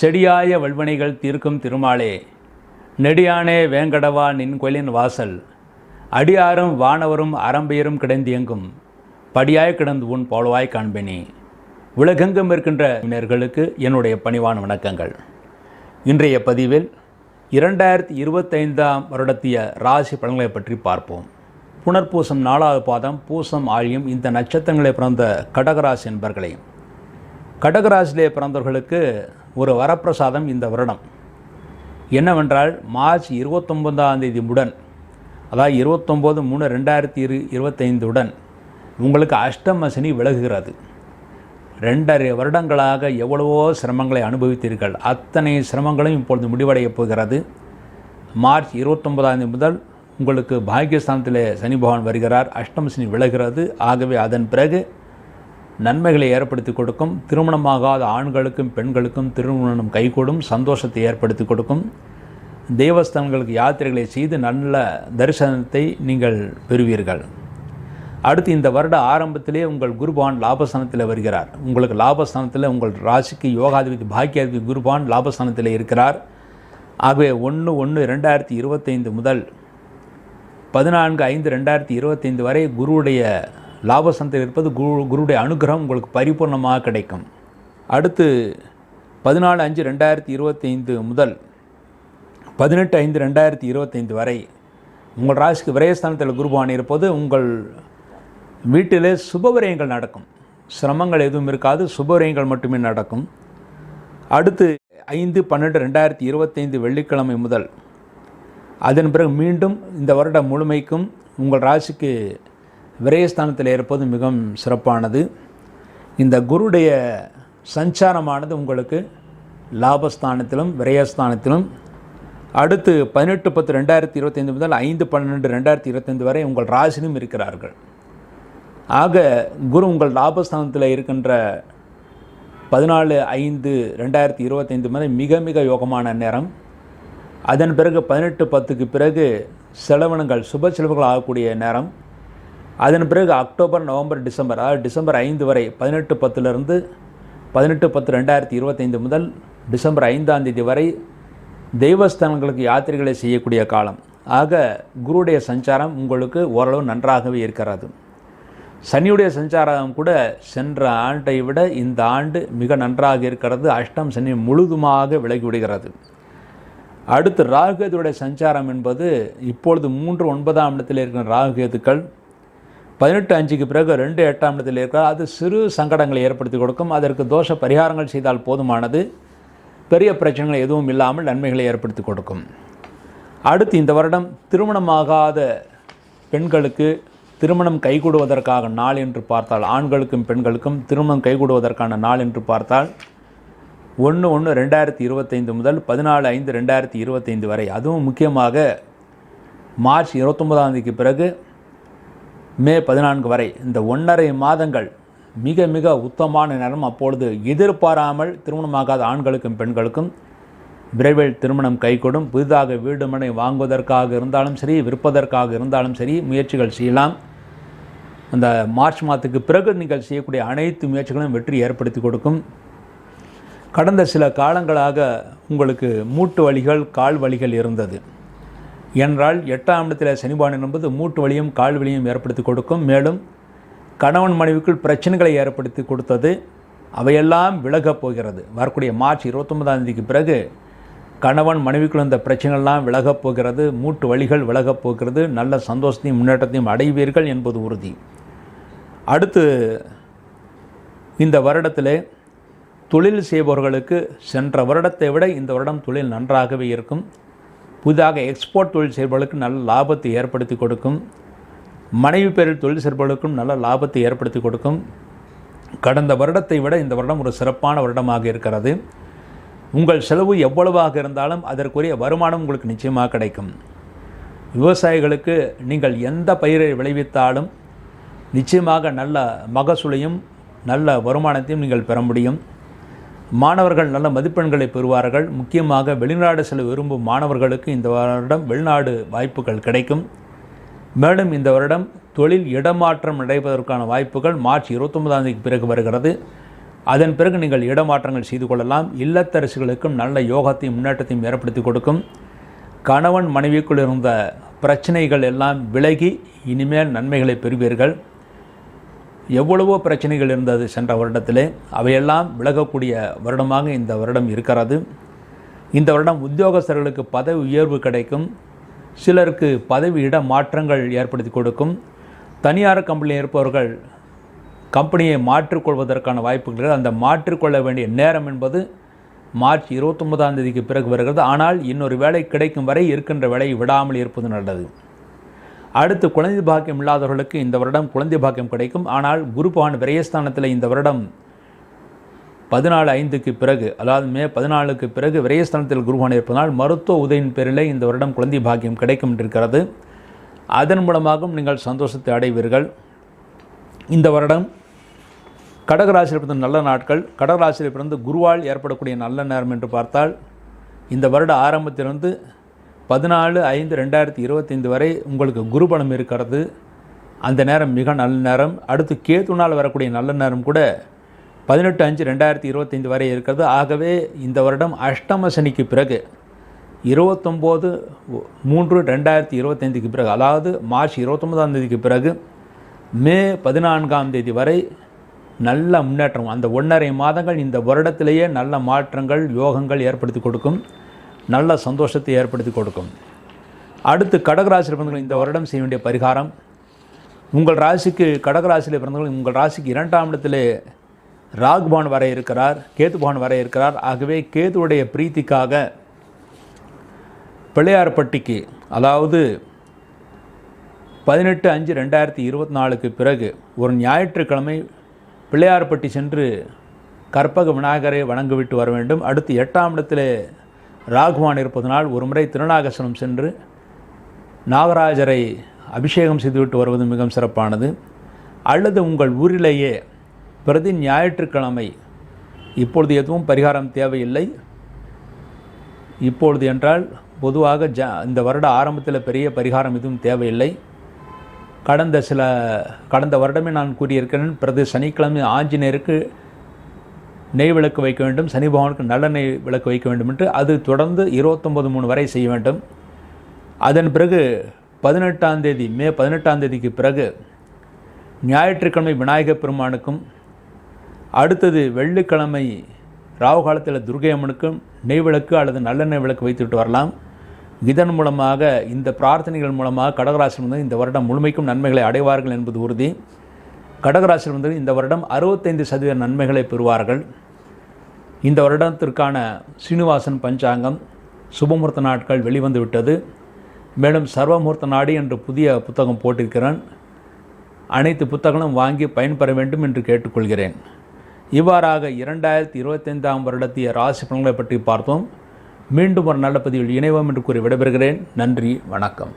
செடியாய வல்வனைகள் தீர்க்கும் திருமாலே. நெடியானே வேங்கடவா நின் கோயிலின் வாசல். அடியாரும் வானவரும் அறம்பெயரும் கிடந்தியங்கும். படியாய் கிடந்து உன் போலவாய் காண்பினி. உலகெங்கும் இருக்கின்ற நேர்களுக்கு என்னுடைய பணிவான வணக்கங்கள். இன்றைய பதிவில் இரண்டாயிரத்தி இருபத்தைந்தாம் வருடத்திய ராசி பலன்களை பற்றி பார்ப்போம். புனர்பூசம் நாலாவது பாதம் பூசம் ஆழியும் இந்த நட்சத்திரங்களை பிறந்த கடகராசி என்பர்களையும். கடகராசிலே பிறந்தவர்களுக்கு ஒரு வரப்பிரசாதம் இந்த வருடம். என்னவென்றால் மார்ச் இருபத்தொம்பதாம் தேதி உடன் அதாவது இருபத்தொம்போது மூணு ரெண்டாயிரத்தி இரு இருபத்தைந்துடன் உங்களுக்கு அஷ்டமசினி விலகுகிறது. ரெண்டரை வருடங்களாக எவ்வளவோ சிரமங்களை அனுபவித்தீர்கள். அத்தனை சிரமங்களும் இப்பொழுது முடிவடையப் போகிறது. மார்ச் இருபத்தொன்பதாம் தேதி முதல் உங்களுக்கு பாகியஸ்தானத்தில் சனி பகவான் வருகிறார். அஷ்டமசினி விலகிறது. ஆகவே அதன் பிறகு நன்மைகளை ஏற்படுத்தி கொடுக்கும். திருமணமாகாத ஆண்களுக்கும் பெண்களுக்கும் திருமணம் கைகூடும். சந்தோஷத்தை ஏற்படுத்தி கொடுக்கும். தேவஸ்தானங்களுக்கு யாத்திரைகளை செய்து நல்ல தரிசனத்தை நீங்கள் பெறுவீர்கள். அடுத்து இந்த வருட ஆரம்பத்திலே உங்கள் குருபான் லாபஸ்தானத்தில் வருகிறார். உங்களுக்கு லாபஸ்தானத்தில் உங்கள் ராசிக்கு யோகாதிபதி பாக்கியாதிபதி குருபான் லாபஸ்தானத்தில் இருக்கிறார். ஆகவே ஒன்று ஒன்று ரெண்டாயிரத்தி இருபத்தைந்து முதல் பதினான்கு ஐந்து ரெண்டாயிரத்தி இருபத்தைந்து வரை குருவுடைய லாபஸ்தானத்தில் இருப்பது குரு குருடைய அனுகிரகம் உங்களுக்கு பரிபூர்ணமாக கிடைக்கும். அடுத்து பதினாலு அஞ்சு ரெண்டாயிரத்தி இருபத்தைந்து முதல் பதினெட்டு ஐந்து ரெண்டாயிரத்தி இருபத்தைந்து வரை உங்கள் ராசிக்கு விரயஸ்தானத்தில் குருபான் இருப்பது உங்கள் வீட்டிலே சுபவிரயங்கள் நடக்கும். சிரமங்கள் எதுவும் இருக்காது சுபவிரயங்கள் மட்டுமே நடக்கும். அடுத்து ஐந்து பன்னெண்டு ரெண்டாயிரத்தி இருபத்தைந்து வெள்ளிக்கிழமை முதல் அதன் பிறகு மீண்டும் இந்த வருடம் முழுமைக்கும் உங்கள் ராசிக்கு விரயஸ்தானத்தில் இருப்பது மிகவும் சிறப்பானது. இந்த குருடைய சஞ்சாரமானது உங்களுக்கு லாபஸ்தானத்திலும் விரயஸ்தானத்திலும். அடுத்து பதினெட்டு பத்து ரெண்டாயிரத்தி இருபத்தைந்து முதல் ஐந்து பன்னெண்டு ரெண்டாயிரத்தி இருபத்தைந்து வரை உங்கள் ராசிலும் இருக்கிறார்கள். ஆக குரு உங்கள் லாபஸ்தானத்தில் இருக்கின்ற பதினாலு ஐந்து ரெண்டாயிரத்தி இருபத்தைந்து முதல் மிக மிக யோகமான நேரம். அதன் பிறகு பதினெட்டு பத்துக்கு பிறகு செலவினங்கள் சுப செலவுகள் ஆகக்கூடிய நேரம். அதன் பிறகு அக்டோபர் நவம்பர் டிசம்பர் அதாவது டிசம்பர் ஐந்து வரை பதினெட்டு பத்துலேருந்து பதினெட்டு பத்து ரெண்டாயிரத்தி இருபத்தைந்து முதல் டிசம்பர் ஐந்தாம் தேதி வரை தெய்வஸ்தானங்களுக்கு யாத்திரைகளை செய்யக்கூடிய காலம். ஆக குருடைய சஞ்சாரம் உங்களுக்கு ஓரளவு நன்றாகவே இருக்கிறது. சனியுடைய சஞ்சாரம் கூட சென்ற ஆண்டை விட இந்த ஆண்டு மிக நன்றாக இருக்கிறது. அஷ்டம் சனி முழுதுமாக விலகிவிடுகிறது அடுத்து ராகுகேதுடைய சஞ்சாரம் என்பது இப்பொழுது மூன்று ஒன்பதாம் இடத்தில் இருக்கிற ராகுகேதுக்கள் பதினெட்டு அஞ்சுக்கு பிறகு ரெண்டு எட்டாம் இடத்தில் இருக்கிறார் அது சிறு சங்கடங்களை ஏற்படுத்தி கொடுக்கும். அதற்கு தோஷ பரிகாரங்கள் செய்தால் போதுமானது. பெரிய பிரச்சனைகள் எதுவும் இல்லாமல் நன்மைகளை ஏற்படுத்தி கொடுக்கும். அடுத்து இந்த வருடம் திருமணமாகாத பெண்களுக்கு திருமணம் கைகூடுவதற்காக நாள் என்று பார்த்தால் ஆண்களுக்கும் பெண்களுக்கும் திருமணம் கைகூடுவதற்கான நாள் என்று பார்த்தால் ஒன்று ஒன்று ரெண்டாயிரத்தி இருபத்தைந்து முதல் பதினாலு ஐந்து ரெண்டாயிரத்தி இருபத்தைந்து வரை. அதுவும் முக்கியமாக மார்ச் இருபத்தொன்பதாம் தேதிக்கு பிறகு மே பதினான்கு வரை இந்த ஒன்றரை மாதங்கள் மிக மிக உத்தமான நேரம். அப்பொழுது எதிர்பாராமல் திருமணமாகாத ஆண்களுக்கும் பெண்களுக்கும் விரைவில் திருமணம் கைகூடும். புதிதாக வீடு மனை வாங்குவதற்காக இருந்தாலும் சரி விற்பதற்காக இருந்தாலும் சரி முயற்சிகள் செய்யலாம். அந்த மார்ச் மாதத்துக்கு பிறகு நீங்கள் செய்யக்கூடிய அனைத்து முயற்சிகளும் வெற்றி ஏற்படுத்தி கொடுக்கும். கடந்த சில காலங்களாக உங்களுக்கு மூட்டு வலிகள் கால் வலிகள் இருந்தது. என்றால் எட்டாம் இடத்தில் சனிபான் என்பது மூட்டு வலியும் கால் வலியும் ஏற்படுத்தி கொடுக்கும். மேலும் கணவன் மனைவிக்குள் பிரச்சனைகளை ஏற்படுத்தி கொடுத்தது. அவையெல்லாம் விலகப் போகிறது. வரக்கூடிய மார்ச் இருபத்தொன்பதாம் தேதிக்கு பிறகு கணவன் மனைவிக்குள் இந்த பிரச்சனைகள்லாம் விலகப் போகிறது. மூட்டு வழிகள் விலகப் போகிறது. நல்ல சந்தோஷத்தையும் முன்னேற்றத்தையும் அடைவீர்கள் என்பது உறுதி. அடுத்து இந்த வருடத்தில் தொழில் செய்பவர்களுக்கு சென்ற வருடத்தை விட இந்த வருடம் தொழில் நன்றாகவே இருக்கும். புதிதாக எக்ஸ்போர்ட் தொழில் செய்பவர்களுக்கு நல்ல லாபத்தை ஏற்படுத்தி கொடுக்கும். மனைவி பேரில் தொழில் செய்பவர்களுக்கும் நல்ல லாபத்தை ஏற்படுத்தி கொடுக்கும். கடந்த வருடத்தை விட இந்த வருடம் ஒரு சிறப்பான வருடமாக இருக்கிறது. உங்கள் செலவு எவ்வளவாக இருந்தாலும் அதற்குரிய வருமானம் உங்களுக்கு நிச்சயமாக கிடைக்கும். விவசாயிகளுக்கு நீங்கள் எந்த பயிரை விளைவித்தாலும் நிச்சயமாக நல்ல மகசூலையும் நல்ல வருமானத்தையும் நீங்கள் பெற முடியும். மாணவர்கள் நல்ல மதிப்பெண்களை பெறுவார்கள். முக்கியமாக வெளிநாடு செல்ல விரும்பும் மாணவர்களுக்கு இந்த வருடம் வெளிநாடு வாய்ப்புகள் கிடைக்கும். மேலும் இந்த வருடம் தொழில் இடமாற்றம் நடைபெறுவதற்கான வாய்ப்புகள் மார்ச் இருபத்தொன்பதாம் தேதிக்கு பிறகு வருகிறது. அதன் பிறகு நீங்கள் இடமாற்றங்கள் செய்து கொள்ளலாம். இல்லத்தரசிகளுக்கும் நல்ல யோகத்தையும் முன்னேற்றத்தையும் ஏற்படுத்தி கொடுக்கும். கணவன் மனைவிக்குள் இருந்த பிரச்சனைகள் எல்லாம் விலகி இனிமேல் நன்மைகளை பெறுவீர்கள். எவ்வளவோ பிரச்சனைகள் இருந்தது சென்ற வருடத்திலே. அவையெல்லாம் விலகக்கூடிய வருடமாக இந்த வருடம் இருக்கிறது. இந்த வருடம் உத்தியோகஸ்தர்களுக்கு பதவி உயர்வு கிடைக்கும். சிலருக்கு பதவி இட மாற்றங்கள் ஏற்படுத்தி கொடுக்கும். தனியார் கம்பெனியில் இருப்பவர்கள் கம்பெனியை மாற்றிக்கொள்வதற்கான வாய்ப்புகள் அந்த மாற்றிக்கொள்ள வேண்டிய நேரம் என்பது மார்ச் இருபத்தொன்பதாம் தேதிக்கு பிறகு வருகிறது. ஆனால் இன்னொரு வேலை கிடைக்கும் வரை இருக்கின்ற வேலையை விடாமல் இருப்பது நல்லது. அடுத்து குழந்தை பாக்கியம் இல்லாதவர்களுக்கு இந்த வருடம் குழந்தை பாக்கியம் கிடைக்கும். ஆனால் குருபவான் விரயஸ்தானத்தில் இந்த வருடம் பதினாலு ஐந்துக்கு பிறகு அதாவது மே பதினாலுக்கு பிறகு விரயஸ்தானத்தில் குருவான் இருப்பதனால் மருத்துவ உதவியின் பேரில் இந்த வருடம் குழந்தை பாக்கியம் கிடைக்கும் என்றிருக்கிறது. அதன் மூலமாகவும் நீங்கள் சந்தோஷத்தை அடைவீர்கள். இந்த வருடம் கடகராசியில் பிறந்த நல்ல நாட்கள். கடகராசியில் பிறந்து குருவால் ஏற்படக்கூடிய நல்ல நேரம் என்று பார்த்தால் இந்த வருட ஆரம்பத்திலிருந்து பதினாலு ஐந்து ரெண்டாயிரத்தி இருபத்தைந்து வரை உங்களுக்கு குருபலம் இருக்கிறது. அந்த நேரம் மிக நல்ல நேரம். அடுத்து கேத்துனால் வரக்கூடிய நல்ல நேரம் கூட பதினெட்டு அஞ்சு ரெண்டாயிரத்தி இருபத்தைந்து வரை இருக்கிறது. ஆகவே இந்த வருடம் அஷ்டம சனிக்கு பிறகு இருபத்தொம்போது மூன்று ரெண்டாயிரத்தி இருபத்தைந்துக்கு பிறகு அதாவது மார்ச் இருபத்தொம்போதாம் தேதிக்கு பிறகு மே பதினான்காம் தேதி வரை நல்ல முன்னேற்றம் அந்த ஒன்றரை மாதங்கள் இந்த வருடத்திலேயே நல்ல மாற்றங்கள் யோகங்கள் ஏற்படுத்தி கொடுக்கும். நல்ல சந்தோஷத்தை ஏற்படுத்தி கொடுக்கும். அடுத்து கடகராசியில் பிறந்தவர்கள் இந்த வருடம் செய்ய வேண்டிய பரிகாரம். உங்கள் ராசிக்கு கடகராசியில் பிறந்தவர்கள் உங்கள் ராசிக்கு இரண்டாம் இடத்திலே ராகுபான் வர இருக்கிறார் கேதுபான் வர இருக்கிறார். ஆகவே கேதுவுடைய பிரீத்திக்காக பிள்ளையார்பட்டிக்கு அதாவது பதினெட்டு அஞ்சு ரெண்டாயிரத்தி இருபத்தி நாலுக்கு பிறகு ஒரு ஞாயிற்றுக்கிழமை பிள்ளையார்பட்டி சென்று கற்பக விநாயகரை வணங்கிவிட்டு வர வேண்டும். அடுத்து எட்டாம் இடத்திலே ராகுவான் இருப்பதனால் ஒரு முறை திருநாகசனம் சென்று நாகராஜரை அபிஷேகம் செய்துவிட்டு வருவது மிகவும் சிறப்பானது. அல்லது உங்கள் ஊரிலேயே பிரதி ஞாயிற்றுக்கிழமை இப்பொழுது எதுவும் பரிகாரம் தேவையில்லை. இப்பொழுது என்றால் பொதுவாக ஜ இந்த வருட ஆரம்பத்தில் பெரிய பரிகாரம் எதுவும் தேவையில்லை. கடந்த சில கடந்த வருடமே நான் கூறியிருக்கிறேன் பிரதி சனிக்கிழமை ஆஞ்சநேயருக்கு நெய் விளக்கு வைக்க வேண்டும் சனி பகவானுக்கு நல்ல நெய் விளக்கு வைக்க வேண்டும் என்று அது தொடர்ந்து இருபத்தொம்பது மூணு வரை செய்ய வேண்டும். அதன் பிறகு பதினெட்டாம் தேதி மே பதினெட்டாம் தேதிக்கு பிறகு ஞாயிற்றுக்கிழமை விநாயகப் பெருமானுக்கும் அடுத்தது வெள்ளிக்கிழமை ராவு காலத்தில் துர்கை அம்மனுக்கும் நெய் விளக்கு அல்லது நல்லெண்ணெய் விளக்கு வைத்துவிட்டு வரலாம். இதன் மூலமாக இந்த பிரார்த்தனைகள் மூலமாக கடகராசி வந்து இந்த வருடம் முழுமைக்கும் நன்மைகளை அடைவார்கள் என்பது உறுதி. கடகராசி வந்து இந்த வருடம் அறுபத்தைந்து சதவீத நன்மைகளை பெறுவார்கள். இந்த வருடத்திற்கான சீனிவாசன் பஞ்சாங்கம் சுபமுகூர்த்த நாட்கள் வெளிவந்து விட்டது. மேலும் சர்வமுகூர்த்த நாடு என்று புதிய புத்தகம் போட்டிருக்கிறேன். அனைத்து புத்தகங்களும் வாங்கி பயன்பெற வேண்டும் என்று கேட்டுக்கொள்கிறேன். இவ்வாறாக இரண்டாயிரத்தி இருபத்தைந்தாம் வருடத்திய ராசி பலன்களை பற்றி பார்த்தோம். மீண்டும் ஒரு நல்ல பதிவில் இணைவோம் என்று கூறி விடைபெறுகிறேன். நன்றி வணக்கம்.